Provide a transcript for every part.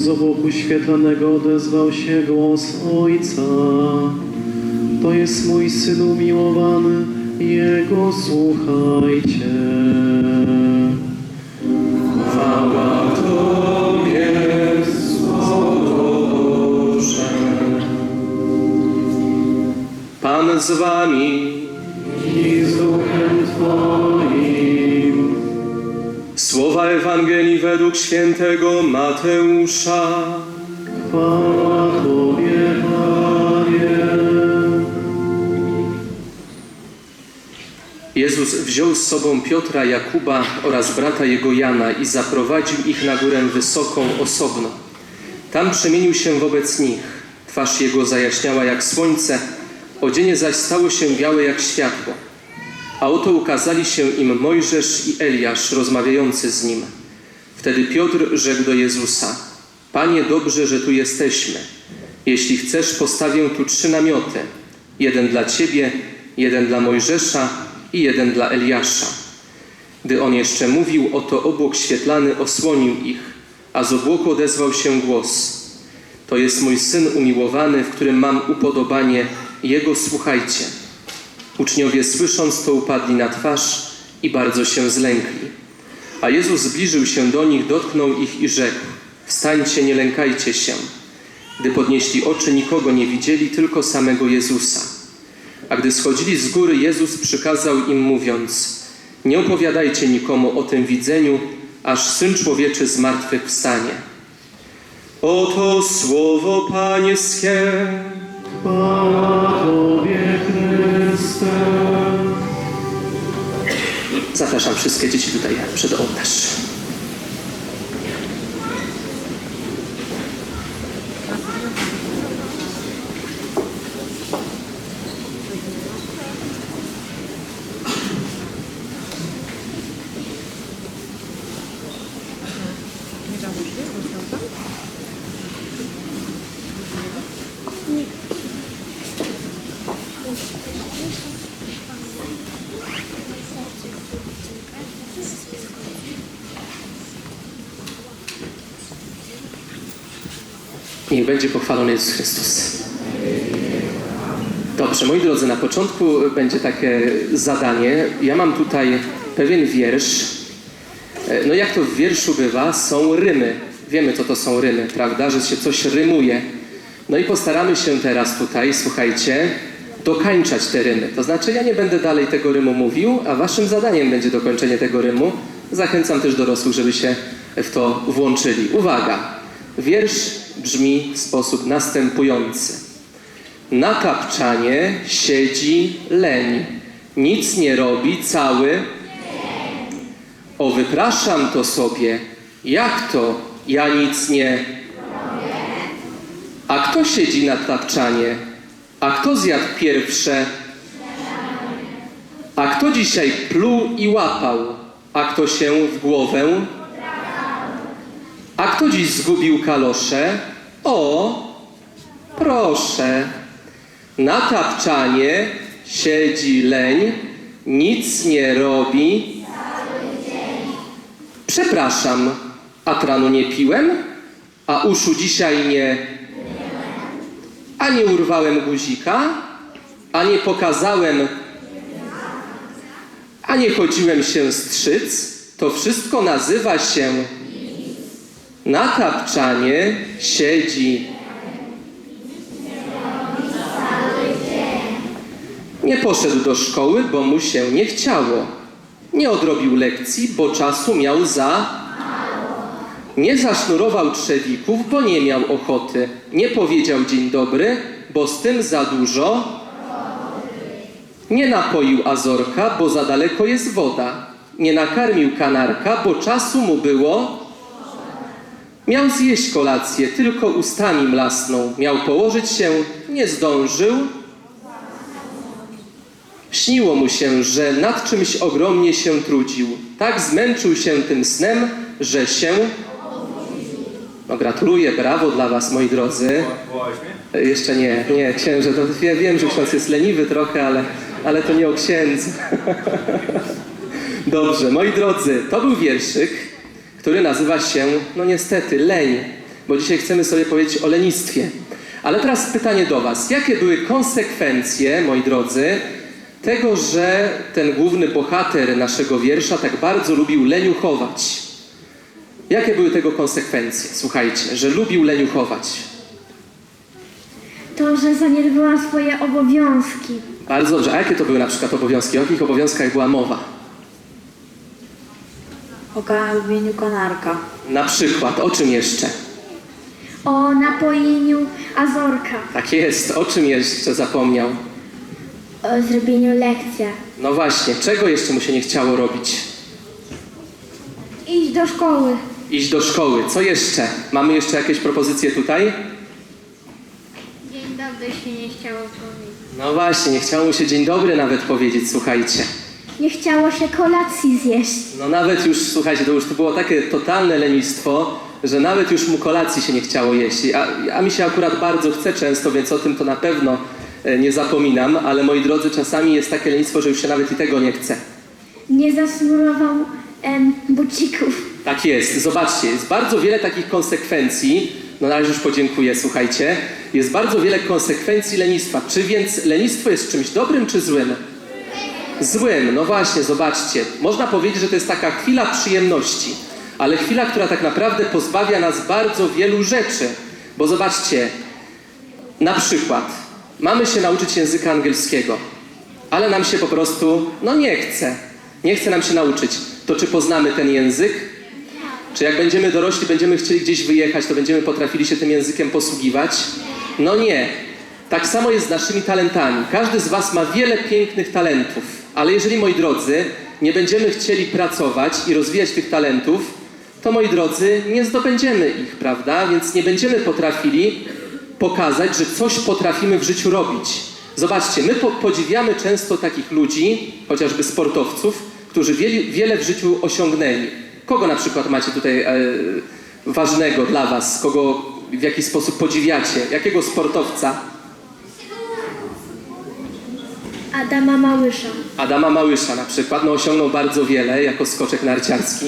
Z obłoku świetlanego odezwał się głos Ojca. To jest mój Syn umiłowany, Jego słuchajcie. Chwała Tobie, Boże. Pan z wami. I z duchem Twoim. Słowa Ewangelii według świętego Mateusza. Chwała Tobie, Panie. Jezus wziął z sobą Piotra, Jakuba oraz brata jego Jana i zaprowadził ich na górę wysoką, osobno. Tam przemienił się wobec nich. Twarz jego zajaśniała jak słońce, odzienie zaś stało się białe jak światło. A oto ukazali się im Mojżesz i Eliasz rozmawiający z nim. Wtedy Piotr rzekł do Jezusa: Panie, dobrze, że tu jesteśmy. Jeśli chcesz, postawię tu trzy namioty: jeden dla ciebie, jeden dla Mojżesza i jeden dla Eliasza. Gdy on jeszcze mówił, oto obłok świetlany osłonił ich, a z obłoku odezwał się głos: To jest mój syn umiłowany, w którym mam upodobanie, jego słuchajcie. Uczniowie słysząc to upadli na twarz i bardzo się zlękli. A Jezus zbliżył się do nich, dotknął ich i rzekł: Wstańcie, nie lękajcie się. Gdy podnieśli oczy, nikogo nie widzieli, tylko samego Jezusa. A gdy schodzili z góry, Jezus przykazał im, mówiąc: Nie opowiadajcie nikomu o tym widzeniu, aż syn człowieczy z martwych wstanie. Oto słowo Pańskie. Chryste. Zapraszam wszystkie dzieci tutaj przed ołtarz. Niech będzie pochwalony Jezus Chrystus. Dobrze, moi drodzy, na początku będzie takie zadanie. Ja mam tutaj pewien wiersz. E, No jak to w wierszu bywa, są rymy. Wiemy, co to są rymy, prawda? Że się coś rymuje. No i postaramy się teraz tutaj, słuchajcie, dokańczać te rymy. To znaczy, ja nie będę dalej tego rymu mówił, a waszym zadaniem będzie dokończenie tego rymu. Zachęcam też dorosłych, żeby się w to włączyli. Uwaga! Wiersz brzmi w sposób następujący. Na tapczanie siedzi leń, nic nie robi cały. O, wypraszam to sobie. Jak to? Ja nic nie. A kto siedzi na tapczanie? A kto zjadł pierwsze? A kto dzisiaj pluł i łapał? A kto się w głowę? A kto dziś zgubił kalosze? O, proszę. Na tapczanie siedzi leń, nic nie robi. Przepraszam, a tranu nie piłem? A uszu dzisiaj nie... A nie urwałem guzika? A nie pokazałem... A nie chodziłem się strzyc? To wszystko nazywa się... Na tapczanie siedzi. Nie poszedł do szkoły, bo mu się nie chciało. Nie odrobił lekcji, bo czasu miał za. Nie zasznurował trzewików, bo nie miał ochoty. Nie powiedział dzień dobry, bo z tym za dużo. Nie napoił azorka, bo za daleko jest woda. Nie nakarmił kanarka, bo czasu mu było. Miał zjeść kolację, tylko ustami mlasnął. Miał położyć się, nie zdążył. Śniło mu się, że nad czymś ogromnie się trudził. Tak zmęczył się tym snem, że się... No gratuluję, brawo dla was, moi drodzy. Jeszcze nie, nie, księże, to wie- wiem, że ksiądz jest leniwy trochę, ale, ale to nie o księdzu. Dobrze, moi drodzy, to był wierszyk, który nazywa się, no niestety, leń. bo dzisiaj chcemy sobie powiedzieć o lenistwie. Ale teraz pytanie do Was. Jakie były konsekwencje, moi drodzy, tego, że ten główny bohater naszego wiersza tak bardzo lubił leniuchować? Jakie były tego konsekwencje? Słuchajcie, że lubił leniuchować. To, że zaniedbała swoje obowiązki. Bardzo dobrze. A jakie to były na przykład obowiązki? O jakich obowiązkach była mowa? O karmieniu kanarka. Na przykład, o czym jeszcze? O napojeniu Azorka. Tak jest, o czym jeszcze zapomniał? O zrobieniu lekcji. No właśnie, czego jeszcze mu się nie chciało robić? Iść do szkoły. Iść do szkoły. Co jeszcze? Mamy jeszcze jakieś propozycje tutaj? Dzień dobry się nie chciało powiedzieć. No właśnie, nie chciało mu się dzień dobry nawet powiedzieć, słuchajcie. Nie chciało się kolacji zjeść. No nawet już, słuchajcie, to już to było takie totalne lenistwo, że nawet już mu kolacji się nie chciało jeść. A, a mi się akurat bardzo chce często, więc o tym to na pewno e, nie zapominam, ale moi drodzy, czasami jest takie lenistwo, że już się nawet i tego nie chce. Nie zasmurował em, bucików. Tak jest. Zobaczcie, jest bardzo wiele takich konsekwencji. No na razie już podziękuję, słuchajcie. Jest bardzo wiele konsekwencji lenistwa. Czy więc lenistwo jest czymś dobrym czy złym? Złym, no właśnie, zobaczcie. Można powiedzieć, że to jest taka chwila przyjemności, ale chwila, która tak naprawdę pozbawia nas bardzo wielu rzeczy. Bo zobaczcie, na przykład mamy się nauczyć języka angielskiego, ale nam się po prostu, no nie chce. Nie chce nam się nauczyć. To czy poznamy ten język? Czy jak będziemy dorośli, będziemy chcieli gdzieś wyjechać, to będziemy potrafili się tym językiem posługiwać? No nie. Tak samo jest z naszymi talentami. Każdy z Was ma wiele pięknych talentów, ale jeżeli, moi drodzy, nie będziemy chcieli pracować i rozwijać tych talentów, to, moi drodzy, nie zdobędziemy ich, prawda? Więc nie będziemy potrafili pokazać, że coś potrafimy w życiu robić. Zobaczcie, my po podziwiamy często takich ludzi, chociażby sportowców, którzy wiele, wiele w życiu osiągnęli. Kogo na przykład macie tutaj e, ważnego dla Was? Kogo w jakiś sposób podziwiacie? Jakiego sportowca? Adama Małysza. Adama Małysza na przykład, no osiągnął bardzo wiele jako skoczek narciarski.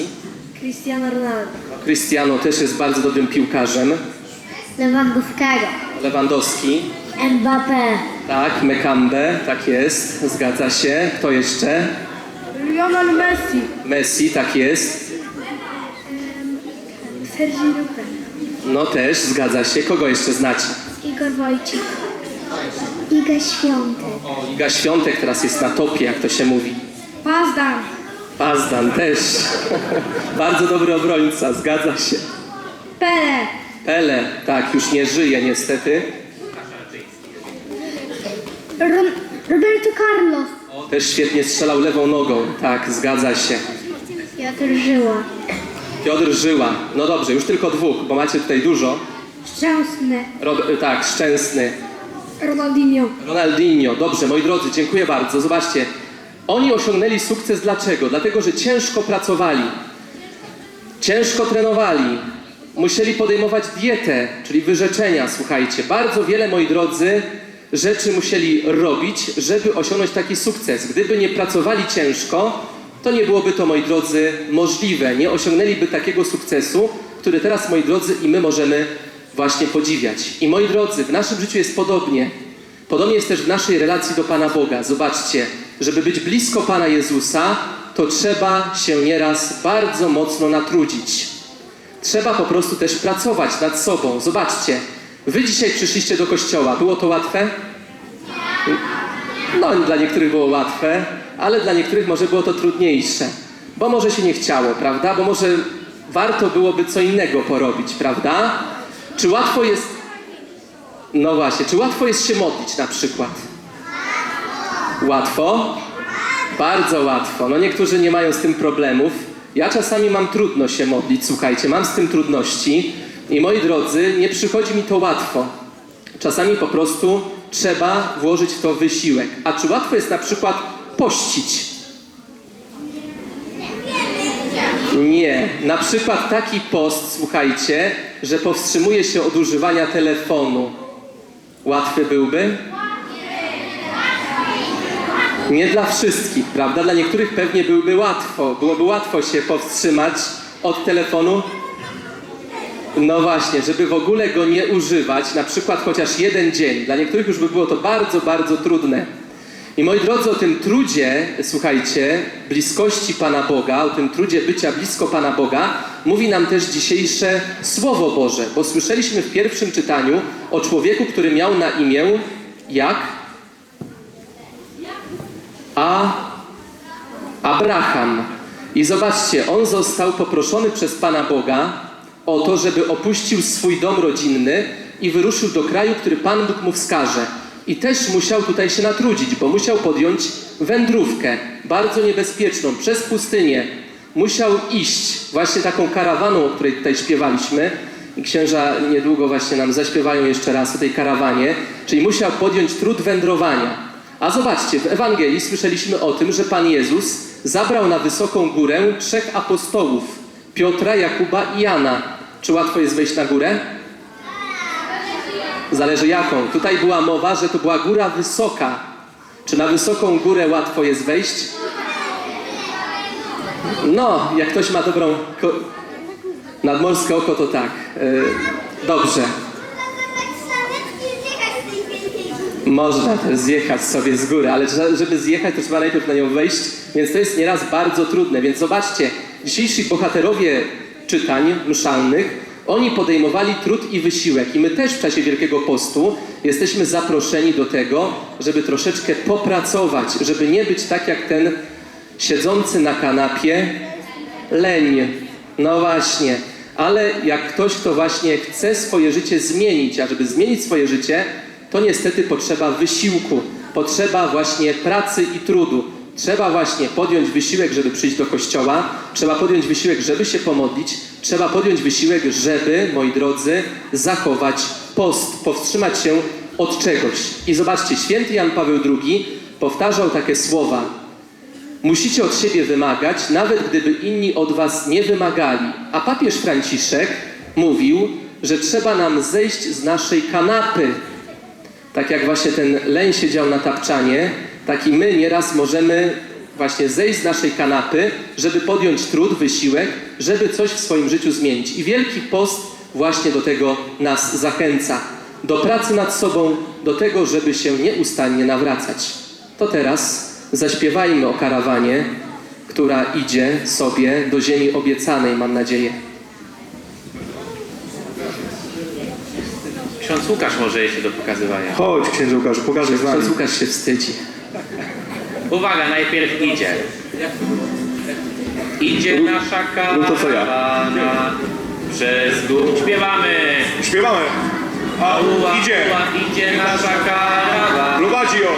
Cristiano Ronaldo. Cristiano też jest bardzo dobrym piłkarzem. Lewandowskiego. Lewandowski, Mbappé. tak, Mekambe, tak jest, zgadza się. Kto jeszcze? Lionel Messi. Messi, tak jest. Sergi Rupe. No też, zgadza się. Kogo jeszcze znacie? Igor Wojcik. Iga Świątek. O, Iga Świątek teraz jest na topie, jak to się mówi. Pazdan. Pazdan też. Bardzo dobry obrońca, zgadza się. Pele. Pele, tak, już nie żyje niestety. Ron Roberto Carlos. Też świetnie strzelał lewą nogą, tak, zgadza się. Piotr Żyła. Piotr Żyła. No dobrze, już tylko dwóch, bo macie tutaj dużo. Szczęsny. Rob- tak, Szczęsny. Ronaldinho. Ronaldinho. Dobrze, moi drodzy, dziękuję bardzo. Zobaczcie, oni osiągnęli sukces dlaczego? Dlatego, że ciężko pracowali, ciężko trenowali, musieli podejmować dietę, czyli wyrzeczenia, słuchajcie. Bardzo wiele, moi drodzy, rzeczy musieli robić, żeby osiągnąć taki sukces. Gdyby nie pracowali ciężko, to nie byłoby to, moi drodzy, możliwe. Nie osiągnęliby takiego sukcesu, który teraz, moi drodzy, i my możemy właśnie podziwiać. I moi drodzy, w naszym życiu jest podobnie. Podobnie jest też w naszej relacji do Pana Boga. Zobaczcie, żeby być blisko Pana Jezusa, to trzeba się nieraz bardzo mocno natrudzić. Trzeba po prostu też pracować nad sobą. Zobaczcie, wy dzisiaj przyszliście do kościoła. Było to łatwe? No, dla niektórych było łatwe, ale dla niektórych może było to trudniejsze. Bo może się nie chciało, prawda? Bo może warto byłoby co innego porobić, prawda? Czy łatwo jest. No właśnie, czy łatwo jest się modlić na przykład? Łatwo? Bardzo łatwo. No niektórzy nie mają z tym problemów. Ja czasami mam trudno się modlić, słuchajcie, mam z tym trudności i moi drodzy, nie przychodzi mi to łatwo. Czasami po prostu trzeba włożyć w to wysiłek. A czy łatwo jest na przykład pościć? Nie. Na przykład taki post, słuchajcie, że powstrzymuje się od używania telefonu. Łatwy byłby? Nie dla wszystkich, prawda? Dla niektórych pewnie byłby łatwo. Byłoby łatwo się powstrzymać od telefonu. No właśnie, żeby w ogóle go nie używać, na przykład chociaż jeden dzień. Dla niektórych już by było to bardzo, bardzo trudne. I moi drodzy, o tym trudzie, słuchajcie, bliskości Pana Boga, o tym trudzie bycia blisko Pana Boga, mówi nam też dzisiejsze Słowo Boże, bo słyszeliśmy w pierwszym czytaniu o człowieku, który miał na imię jak? A. Abraham. I zobaczcie, on został poproszony przez Pana Boga o to, żeby opuścił swój dom rodzinny i wyruszył do kraju, który Pan Bóg mu wskaże. I też musiał tutaj się natrudzić, bo musiał podjąć wędrówkę, bardzo niebezpieczną, przez pustynię. Musiał iść właśnie taką karawaną, o której tutaj śpiewaliśmy. I księża niedługo właśnie nam zaśpiewają jeszcze raz o tej karawanie. Czyli musiał podjąć trud wędrowania. A zobaczcie, w Ewangelii słyszeliśmy o tym, że Pan Jezus zabrał na wysoką górę trzech apostołów: Piotra, Jakuba i Jana. Czy łatwo jest wejść na górę? Zależy jaką. Tutaj była mowa, że to była góra wysoka. Czy na wysoką górę łatwo jest wejść? No, jak ktoś ma dobrą nadmorskie oko, to tak. Yy, dobrze. Można też zjechać sobie z góry, ale żeby zjechać, to trzeba najpierw na nią wejść, więc to jest nieraz bardzo trudne. Więc zobaczcie, dzisiejsi bohaterowie czytań mszalnych, oni podejmowali trud i wysiłek. I my też w czasie Wielkiego Postu jesteśmy zaproszeni do tego, żeby troszeczkę popracować, żeby nie być tak jak ten siedzący na kanapie leń. No właśnie. Ale jak ktoś, kto właśnie chce swoje życie zmienić, a żeby zmienić swoje życie, to niestety potrzeba wysiłku, potrzeba właśnie pracy i trudu. Trzeba właśnie podjąć wysiłek, żeby przyjść do kościoła, trzeba podjąć wysiłek, żeby się pomodlić, trzeba podjąć wysiłek, żeby, moi drodzy, zachować post, powstrzymać się od czegoś. I zobaczcie, święty Jan Paweł II powtarzał takie słowa: Musicie od siebie wymagać, nawet gdyby inni od was nie wymagali. A papież Franciszek mówił, że trzeba nam zejść z naszej kanapy. Tak jak właśnie ten leń siedział na tapczanie, tak i my nieraz możemy właśnie zejść z naszej kanapy, żeby podjąć trud, wysiłek, żeby coś w swoim życiu zmienić. I Wielki Post właśnie do tego nas zachęca. Do pracy nad sobą, do tego, żeby się nieustannie nawracać. To teraz zaśpiewajmy o karawanie, która idzie sobie do ziemi obiecanej, mam nadzieję. Ksiądz Łukasz może jeszcze do pokazywania. Chodź, księże Łukaszu, pokażę z nami. Ksiądz Łukasz się wstydzi. Uwaga, najpierw idzie. Idzie nasza to, co ja. karawana przez gór. Śpiewamy. Śpiewamy. A Ua, idzie, ua, idzie nasza karawana. prowadzi ją.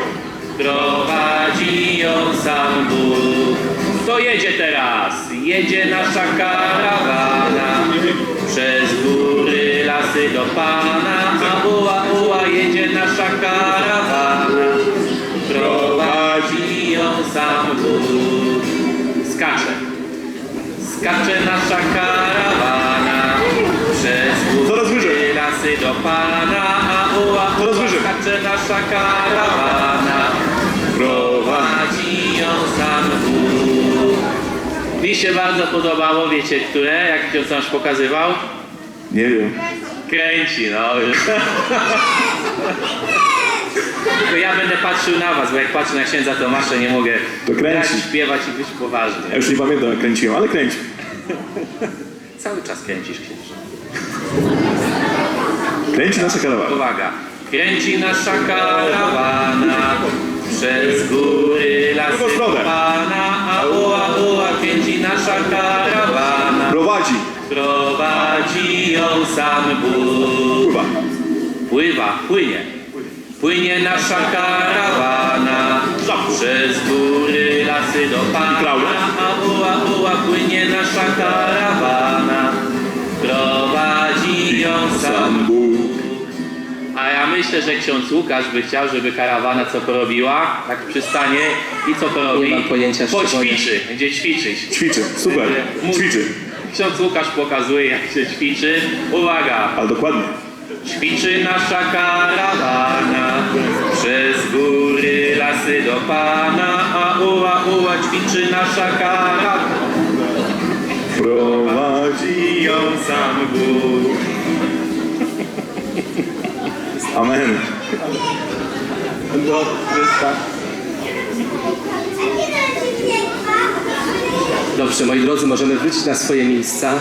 Prowadzi ją sam Bóg. Kto jedzie teraz? Jedzie nasza karawana przez góry, lasy do Pana. A uła, uła, jedzie nasza karawana. Prowadzi ją sam Bóg. Skacze. Skacze nasza karawana przez Coraz wyżej. lasy do Pana. A Coraz wyżej. skacze nasza karawana. Prowadzi ją sam Bóg. Mi się bardzo podobało, wiecie które, jak ksiądz nasz pokazywał? Nie wiem. Kręci, no już. Tylko ja będę patrzył na was, bo jak patrzę na księdza Tomasza nie mogę To kręci. grać, śpiewać i być poważny. Ja już nie pamiętam jak kręciłem, ale kręć. Cały czas kręcisz księże. Kręci nasza karawana. Uwaga. Kręci nasza karawana przez góry, lasy Drugą stronę. Pana, a uła, uła, kręci nasza karawana. Prowadzi. Prowadzi ją sam Bóg. Pływa. Pływa, płynie. Płynie nasza karawana przez góry, lasy do Pana. A uła, uła, płynie nasza karawana. Prowadzi ją sam Bóg. A ja myślę, że ksiądz Łukasz by chciał, żeby karawana co porobiła, tak przystanie i co porobi? Nie mam pojęcia. Poćwiczy, będzie ćwiczyć. Ćwiczy. Super. Ćwiczy. Ksiądz Łukasz pokazuje jak się ćwiczy. Uwaga! Ale dokładnie. Ćwiczy nasza karawana przez góry, lasy do Pana. A ua, ua, ćwiczy nasza karawana. Prowadzi ją sam Bóg. Amen. Do Dobrze, moi drodzy, możemy wrócić na swoje miejsca.